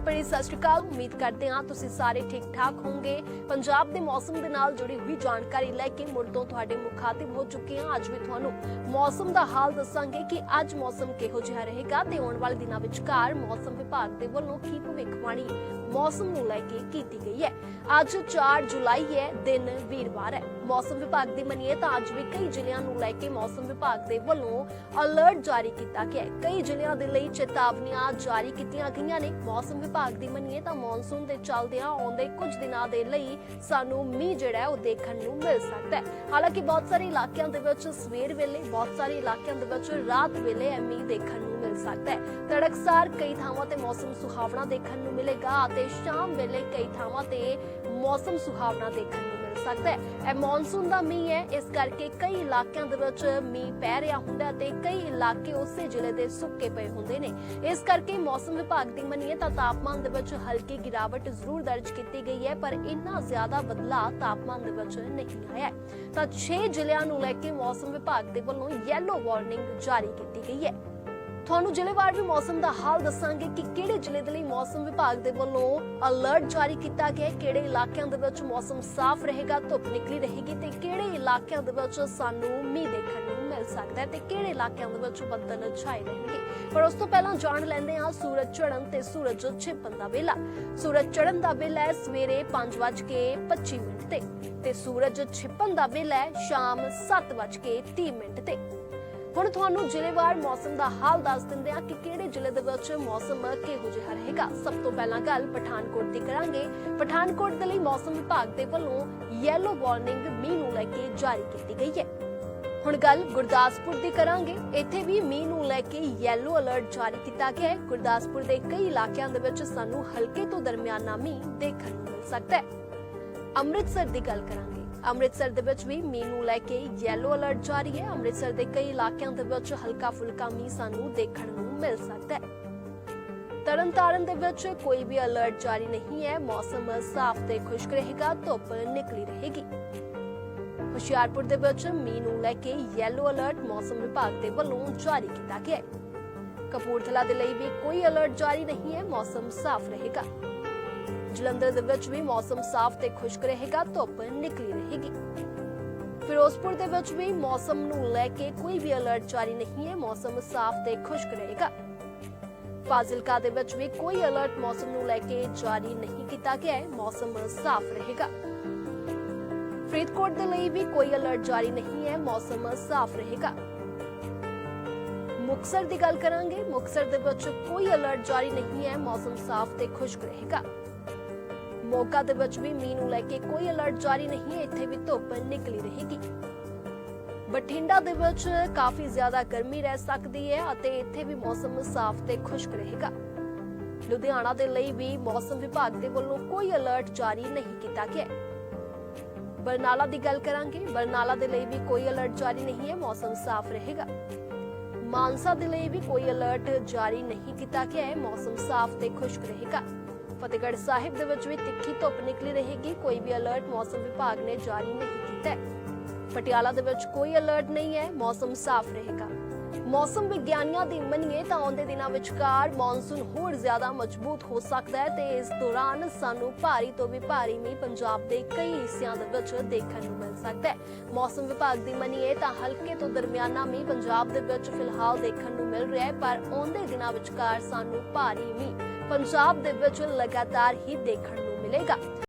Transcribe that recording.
ਪਿਆਰ ਭਰੀ ਸਤਿ ਸ਼੍ਰੀ ਅਕਾਲ। ਉਮੀਦ ਕਰਦੇ ਹਾਂ ਤੁਸੀਂ ਸਾਰੇ ਠੀਕ ਠਾਕ ਹੋਵੋਗੇ। ਪੰਜਾਬ ਦੇ ਮੌਸਮ ਦੇ ਨਾਲ ਜੁੜੀ ਹੋਈ ਜਾਣਕਾਰੀ ਲੈ ਕੇ ਮੁੜ ਤੋਂ ਤੁਹਾਡੇ ਮੁਖਾਤਿਬ ਹੋ ਚੁੱਕੇ ਹਾਂ। ਅੱਜ ਵੀ ਤੁਹਾਨੂੰ ਮੌਸਮ ਦਾ ਹਾਲ ਦੱਸਾਂਗੇ ਕਿ ਅੱਜ ਮੌਸਮ ਕਿਹੋ ਜਿਹਾ ਰਹੇਗਾ ਤੇ ਆਉਣ ਵਾਲੇ ਦਿਨਾਂ ਵਿਚਕਾਰ ਮੌਸਮ ਵਿਭਾਗ ਦੇ ਵੱਲੋਂ ਕੀ ਭਵਿੱਖਬਾਣੀ ਮੌਸਮ ਨੂੰ ਲੈ ਕੇ ਕੀਤੀ ਗਈ ਹੈ। ਅੱਜ 4 ਜੁਲਾਈ ਹੈ, ਦਿਨ ਵੀਰਵਾਰ ਹੈ। ਮੌਸਮ ਵਿਭਾਗ ਦੀ ਮੰਨੀਏ ਤਾਂ ਅੱਜ ਵੀ ਕਈ ਜ਼ਿਲ੍ਹਿਆਂ ਨੂੰ ਲੈ ਕੇ ਮੌਸਮ ਵਿਭਾਗ ਦੇ ਵੱਲੋਂ ਅਲਰਟ ਜਾਰੀ ਕੀਤਾ ਗਿਆ ਹੈ। ਕਈ ਜ਼ਿਲ੍ਹਿਆਂ ਦੇ ਲਈ ਚੇਤਾਵਨੀਆਂ ਜਾਰੀ ਕੀਤੀਆਂ ਗਈਆਂ ਨੇ। ਮੌਸਮ ਵਿਭਾਗ ਦੀ ਮੰਨੀਏ ਤਾਂ ਮੌਨਸੂਨ ਦੇ ਚੱਲਦਿਆਂ ਆਉਂਦੇ ਕੁਝ ਦਿਨਾਂ ਦੇ ਲਈ ਸਾਨੂੰ ਮੀਂਹ ਜਿਹੜਾ ਉਹ ਦੇਖਣ ਨੂੰ ਮਿਲ ਸਕਦਾ ਹੈ। ਹਾਲਾਂਕਿ ਬਹੁਤ ਸਾਰੇ ਇਲਾਕਿਆਂ ਦੇ ਵਿੱਚ ਸਵੇਰ ਵੇਲੇ, ਬਹੁਤ ਸਾਰੇ ਇਲਾਕਿਆਂ ਦੇ ਵਿੱਚ ਰਾਤ ਵੇਲੇ ਇਹ ਮੀਂਹ ਦੇਖਣ ਨੂੰ ਮਿਲ ਸਕਦਾ ਹੈ। ਤੜਕਸਾਰ ਕਈ ਥਾਵਾਂ ਤੇ ਮੌਸਮ ਸੁਹਾਵਣਾ ਦੇਖਣ ਨੂੰ ਮਿਲੇਗਾ ਅਤੇ ਸ਼ਾਮ ਵੇਲੇ ਕਈ ਥਾਵਾਂ ਤੇ ਮੌਸਮ ਸੁਹਾਵਣਾ ਦੇਖਣ ਨੂੰ ਮਿਲ ਸਕਦਾ ਹੈ। ਇਹ ਮੌਨਸੂਨ ਦਾ ਮੀਂਹ ਹੈ। ਇਸ ਕਰਕੇ ਕਈ ਇਲਾਕਿਆਂ ਦੇ ਵਿੱਚ ਮੀਂਹ ਪੈ ਰਿਹਾ ਹੁੰਦਾ ਤੇ ਕਈ ਇਲਾਕੇ ਉਸੇ ਜ਼ਿਲ੍ਹੇ ਦੇ ਸੁੱਕੇ ਪਏ ਹੁੰਦੇ ਨੇ। ਇਸ ਕਰਕੇ ਮੌਸਮ ਵਿਭਾਗ ਦੀ ਮੰਨੀਏ ਤਾਂ ਤਾਪਮਾਨ ਦੇ ਵਿੱਚ ਹਲਕੀ ਗਿਰਾਵਟ ਜ਼ਰੂਰ ਦਰਜ ਕੀਤੀ ਗਈ ਹੈ, ਪਰ ਇੰਨਾ ਜ਼ਿਆਦਾ ਬਦਲਾਅ ਤਾਪਮਾਨ ਦੇ ਵਿੱਚ ਨਹੀਂ ਆਇਆ ਤਾਂ 6 ਜ਼ਿਲ੍ਹਿਆਂ ਨੂੰ ਲੈ ਕੇ ਮੌਸਮ ਵਿਭਾਗ ਦੇ ਵੱਲੋਂ ਯੈਲੋ ਵਾਰਨਿੰਗ ਜਾਰੀ ਕੀਤੀ ਗਈ ਹੈ। ਤੁਹਾਨੂੰ ਜ਼ਿਲ੍ਹੇਵਾਰ ਵੀ ਮੌਸਮ ਦਾ ਹਾਲ ਦੱਸਾਂਗੇ ਕਿ ਕਿਹੜੇ ਜ਼ਿਲ੍ਹੇ ਦੇ ਲਈ ਮੌਸਮ ਵਿਭਾਗ ਦੇ ਵੱਲੋਂ ਅਲਰਟ ਜਾਰੀ ਕੀਤਾ ਗਿਆ ਹੈ, ਕਿਹੜੇ ਇਲਾਕਿਆਂ ਦੇ ਵਿੱਚ ਮੌਸਮ ਸਾਫ਼ ਰਹੇਗਾ, ਧੁੱਪ ਨਿਕਲੀ ਰਹੇਗੀ ਤੇ ਕਿਹੜੇ ਇਲਾਕਿਆਂ ਦੇ ਵਿੱਚ ਸਾਨੂੰ ਮੀਂਹ ਦੇਖਣ ਨੂੰ ਮਿਲ ਸਕਦਾ ਹੈ ਤੇ ਕਿਹੜੇ ਇਲਾਕਿਆਂ ਦੇ ਵਿੱਚ ਬੱਦਲ ਛਾਏ ਰਹਿਣਗੇ। ਪਰ ਉਸ ਤੋਂ ਪਹਿਲਾਂ ਜਾਣ ਲੈਂਦੇ ਹਾਂ ਸੂਰਜ ਚੜ੍ਹਨ ਤੇ ਸੂਰਜ ਛਿਪਣ ਦਾ ਵੇਲਾ। ਸੂਰਜ ਚੜ੍ਹਨ ਦਾ ਵੇਲਾ ਹੈ ਸਵੇਰੇ 5:25 ਮਿੰਟ ਤੇ ਤੇ ਸੂਰਜ ਛਿਪਣ ਦਾ ਵੇਲਾ ਹੈ ਸ਼ਾਮ 7:30 ਮਿੰਟ ਤੇ। ਹੁਣ ਤੁਹਾਨੂੰ ਜ਼ਿਲ੍ਹੇਵਾਰ ਮੌਸਮ ਦਾ ਹਾਲ ਦੱਸ ਦਿੰਦੇ ਆ ਕਿ ਕਿਹੜੇ ਜ਼ਿਲ੍ਹੇ ਦੇ ਵਿੱਚ ਮੌਸਮ ਕਿਹੋ ਜਿਹਾ ਰਹੇਗਾ। ਸਭ ਤੋਂ ਪਹਿਲਾਂ ਗੱਲ ਪਠਾਨਕੋਟ ਦੀ ਕਰਾਂਗੇ। ਪਠਾਨਕੋਟ ਦੇ ਲਈ ਮੌਸਮ ਵਿਭਾਗ ਦੇ ਵੱਲੋਂ ਯੈਲੋ ਵਾਰਨਿੰਗ ਮੀਂਹ ਨੂੰ ਲੈ ਕੇ ਜਾਰੀ ਕੀਤੀ ਗਈ ਹੈ। ਹੁਣ ਗੱਲ ਗੁਰਦਾਸਪੁਰ ਦੀ ਕਰਾਂਗੇ। ਇੱਥੇ ਵੀ ਮੀਂਹ ਨੂੰ ਲੈ ਕੇ ਯੈਲੋ ਅਲਰਟ ਜਾਰੀ ਕੀਤਾ ਗਿਆ ਹੈ। ਗੁਰਦਾਸਪੁਰ ਦੇ ਕਈ ਇਲਾਕਿਆਂ ਦੇ ਵਿੱਚ ਸਾਨੂੰ ਹਲਕੇ ਤੋਂ ਦਰਮਿਆਨਾ ਮੀਂਹ ਦੇਖਣ ਨੂੰ ਮਿਲ ਸਕਦਾ ਹੈ। ਅੰਮ੍ਰਿਤਸਰ ਦੀ ਗੱਲ ਕਰਾਂਗੇ। ਅੰਮ੍ਰਿਤਸਰ ਦੇ ਵਿੱਚ ਵੀ ਮੀਂਹ ਨੂੰ ਲੈ ਕੇ ਯੈਲੋ ਅਲਰਟ ਜਾਰੀ ਹੈ। ਅੰਮ੍ਰਿਤਸਰ ਦੇ ਕਈ ਇਲਾਕਿਆਂ ਦੇ ਵਿੱਚ ਹਲਕਾ ਫੁਲਕਾ ਮੀਂਹ ਸਾਨੂੰ ਦੇਖਣ ਨੂੰ ਮਿਲ ਸਕਦਾ ਹੈ। ਤਰਨਤਾਰਨ ਦੇ ਵਿੱਚ ਕੋਈ ਵੀ ਅਲਰਟ ਜਾਰੀ ਨਹੀਂ ਹੈ। ਮੌਸਮ ਸਾਫ਼ ਤੇ ਖੁਸ਼ਕ ਰਹੇਗਾ, ਧੁੱਪ ਨਿਕਲੀ ਰਹੇਗੀ। ਹੁਸ਼ਿਆਰਪੁਰ ਦੇ ਵਿੱਚ ਮੀਂਹ ਨੂੰ ਲੈ ਕੇ ਯੈਲੋ ਅਲਰਟ ਮੌਸਮ ਵਿਭਾਗ ਦੇ ਵੱਲੋਂ ਜਾਰੀ ਕੀਤਾ ਗਿਆ ਹੈ। ਕਪੂਰਥਲਾ ਦੇ ਲਈ ਵੀ ਕੋਈ ਅਲਰਟ ਜਾਰੀ ਨਹੀਂ ਹੈ। ਮੌਸਮ ਸਾਫ਼ ਰਹੇਗਾ। ਜਲੰਧਰ ਦੇ ਵਿੱਚ ਵੀ ਮੌਸਮ ਸਾਫ਼ ਤੇ ਖੁਸ਼ਕ ਰਹੇਗਾ, ਧੁੱਪ ਨਿਕਲੀ ਰਹੇਗੀ। ਫਿਰੋਜ਼ਪੁਰ ਦੇ ਵਿੱਚ ਵੀ ਮੌਸਮ ਨੂੰ ਲੈ ਕੇ ਕੋਈ ਵੀ ਅਲਰਟ ਜਾਰੀ ਨਹੀਂ ਹੈ, ਮੌਸਮ ਸਾਫ਼ ਤੇ ਖੁਸ਼ਕ ਰਹੇਗਾ। ਫਾਜ਼ਿਲਕਾ ਦੇ ਵਿੱਚ ਵੀ ਕੋਈ ਅਲਰਟ ਮੌਸਮ ਨੂੰ ਲੈ ਕੇ ਜਾਰੀ ਨਹੀਂ ਕੀਤਾ ਗਿਆ ਹੈ, ਮੌਸਮ ਸਾਫ਼ ਰਹੇਗਾ। ਫਰੀਦਕੋਟ ਦੇ ਲਈ ਵੀ ਕੋਈ ਅਲਰਟ ਜਾਰੀ ਨਹੀਂ ਹੈ, ਮੌਸਮ ਸਾਫ਼ ਰਹੇਗਾ। ਮੁਕਸਰ ਦੀ ਗੱਲ ਕਰਾਂਗੇ ਮੁਕਸਰ ਦੇ ਵਿੱਚ ਕੋਈ ਅਲਰਟ ਜਾਰੀ ਨਹੀਂ ਹੈ, ਮੌਸਮ ਸਾਫ਼ ਤੇ ਖੁਸ਼ਕ ਰਹੇਗਾ। ਮੋਗਾ ਦੇ ਵਿੱਚ ਵੀ ਮੀਂਹ ਨੂੰ ਲੈ ਕੇ ਕੋਈ ਅਲਰਟ ਜਾਰੀ ਨਹੀਂ ਹੈ। ਇੱਥੇ ਵੀ ਧੁੱਪ ਨਿਕਲੀ ਰਹੇਗੀ। ਬਠਿੰਡਾ ਦੇ ਵਿੱਚ ਕਾਫੀ ਜ਼ਿਆਦਾ ਗਰਮੀ ਰਹਿ ਸਕਦੀ ਹੈ ਅਤੇ ਇੱਥੇ ਵੀ ਮੌਸਮ ਸਾਫ਼ ਤੇ ਖੁਸ਼ਕ ਰਹੇਗਾ। ਲੁਧਿਆਣਾ ਦੇ ਲਈ ਵੀ ਮੌਸਮ ਵਿਭਾਗ ਦੇ ਵੱਲੋਂ ਕੋਈ ਅਲਰਟ ਜਾਰੀ ਨਹੀਂ ਕੀਤਾ ਗਿਆ। ਬਰਨਾਲਾ ਦੀ ਗੱਲ ਕਰਾਂਗੇ। ਬਰਨਾਲਾ ਦੇ ਲਈ ਵੀ ਕੋਈ ਅਲਰਟ ਜਾਰੀ ਨਹੀਂ ਹੈ। ਮੌਸਮ ਸਾਫ਼ ਰਹੇਗਾ। ਮਾਨਸਾ ਦੇ ਲਈ ਵੀ ਕੋਈ ਅਲਰਟ ਜਾਰੀ ਨਹੀਂ ਕੀਤਾ ਗਿਆ ਹੈ। ਮੌਸਮ ਸਾਫ਼ ਤੇ ਖੁਸ਼ਕ ਰਹੇਗਾ। ਫਤਿਹਗੜ੍ਹ ਸਾਹਿਬ ਦੇ ਵਿੱਚ ਵੀ ਤਿੱਖੀ ਧੁੱਪ ਨਿਕਲੀ ਰਹੇਗੀ। ਕੋਈ ਵੀ ਅਲਰਟ ਮੌਸਮ ਵਿਭਾਗ ਨੇ ਜਾਰੀ ਨਹੀਂ ਕੀਤਾ ਪਟਿਆਲਾ ਦੇ ਵਿੱਚ ਕੋਈ ਅਲਰਟ ਨਹੀਂ ਹੈ, ਮੌਸਮ ਸਾਫ਼ ਰਹੇਗਾ। ਮੌਸਮ ਵਿਗਿਆਨੀਆਂ ਦੀ ਮੰਨੀਏ ਤਾਂ ਆਉਂਦੇ ਦਿਨਾਂ ਵਿਚਕਾਰ ਮੌਨਸੂਨ ਹੋਰ ਜ਼ਿਆਦਾ ਮਜ਼ਬੂਤ ਹੋ ਸਕਦਾ ਹੈ ਤੇ ਇਸ ਦੌਰਾਨ ਸਾਨੂੰ ਭਾਰੀ ਤੋਂ ਵੀ ਭਾਰੀ ਮੀਂਹ ਪੰਜਾਬ ਦੇ ਕਈ ਹਿੱਸਿਆਂ ਦੇ ਵਿੱਚ ਦੇਖਣ ਨੂੰ ਮਿਲ ਸਕਦਾ ਹੈ। ਮੌਸਮ ਵਿਭਾਗ ਦੀ ਮੰਨੀਏ ਤਾਂ ਹਲਕੇ ਤੋਂ ਦਰਮਿਆਨਾ ਮੀਂਹ ਪੰਜਾਬ ਦੇ ਵਿੱਚ ਫਿਲਹਾਲ ਦੇਖਣ ਨੂੰ ਮਿਲ ਰਿਹਾ ਹੈ, ਪਰ ਆਉਂਦੇ ਦਿਨਾਂ ਵਿਚਕਾਰ ਸਾਨੂੰ ਭਾਰੀ ਮੀਂਹ ਪੰਜਾਬ ਦੇ ਵਿੱਚ ਲਗਾਤਾਰ ਹੀ ਦੇਖਣ ਨੂੰ ਮਿਲੇਗਾ।